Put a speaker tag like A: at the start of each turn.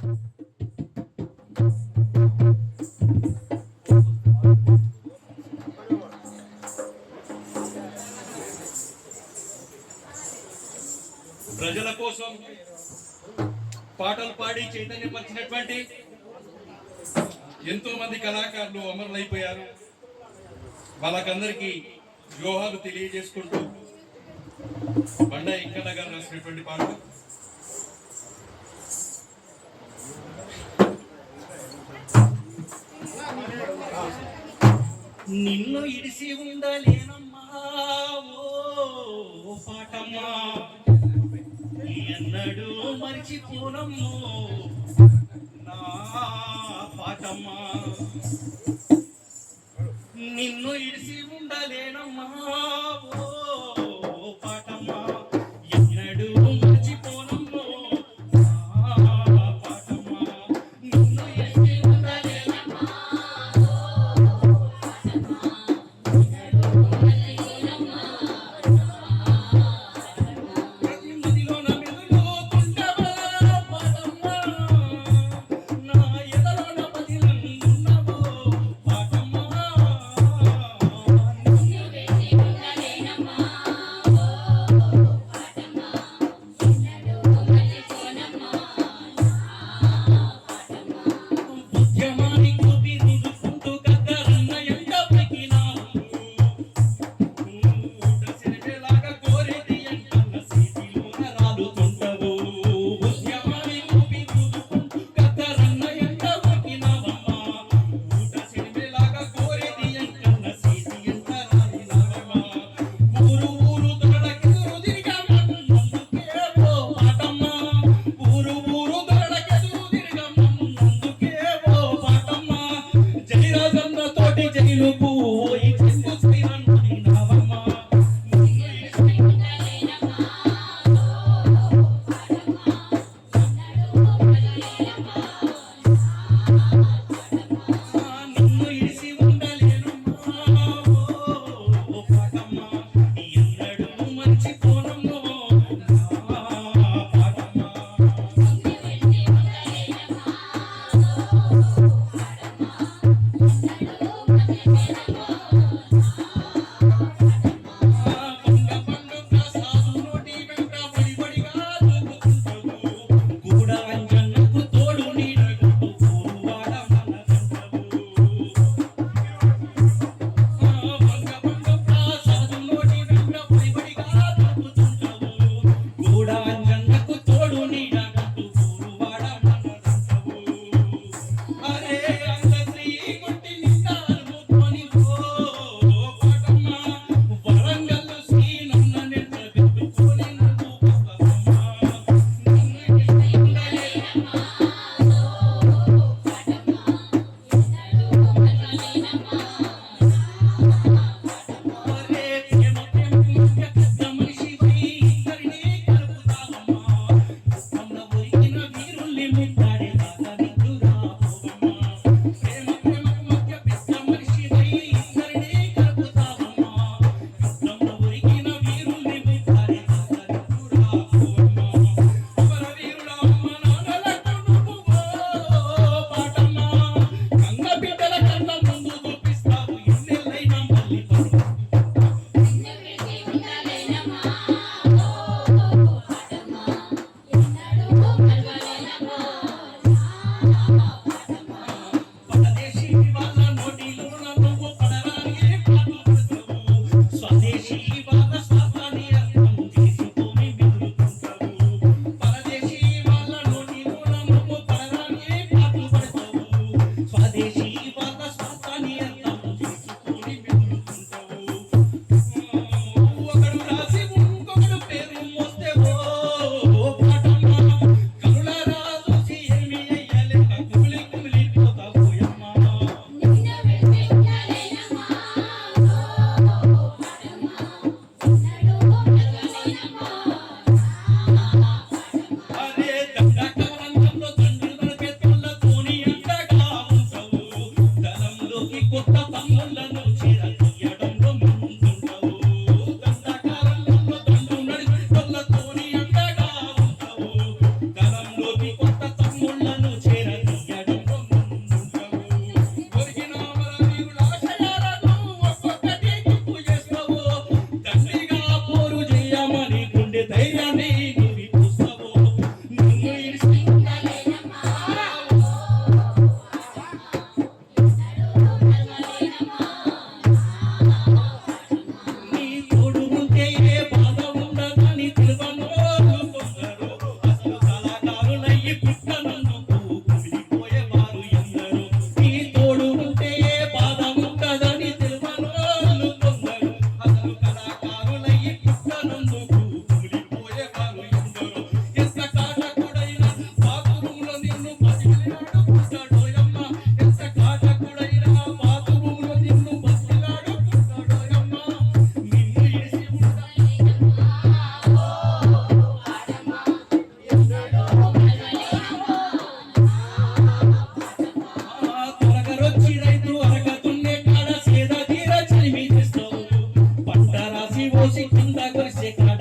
A: ప్రజల కోసం పాటలు పాడి చైతన్యపరిచినటువంటి ఎంతో మంది కళాకారులు అమరులైపోయారు. వాళ్ళకందరికీ జోహాలు తెలియజేసుకుంటూ బండ ఇంకన్న గారు రాసినటువంటి పాటలు. నిన్ను ఇడిసి ఉండలేనమ్మా. ఓ పాటమ్మా. ఎన్నడూ మర్చిపోనమ్మో. నా పాటమ్మా. నిన్ను ఇడిసి ఉండలేనమ్మా. ఓ కింద కొరిసే కాడ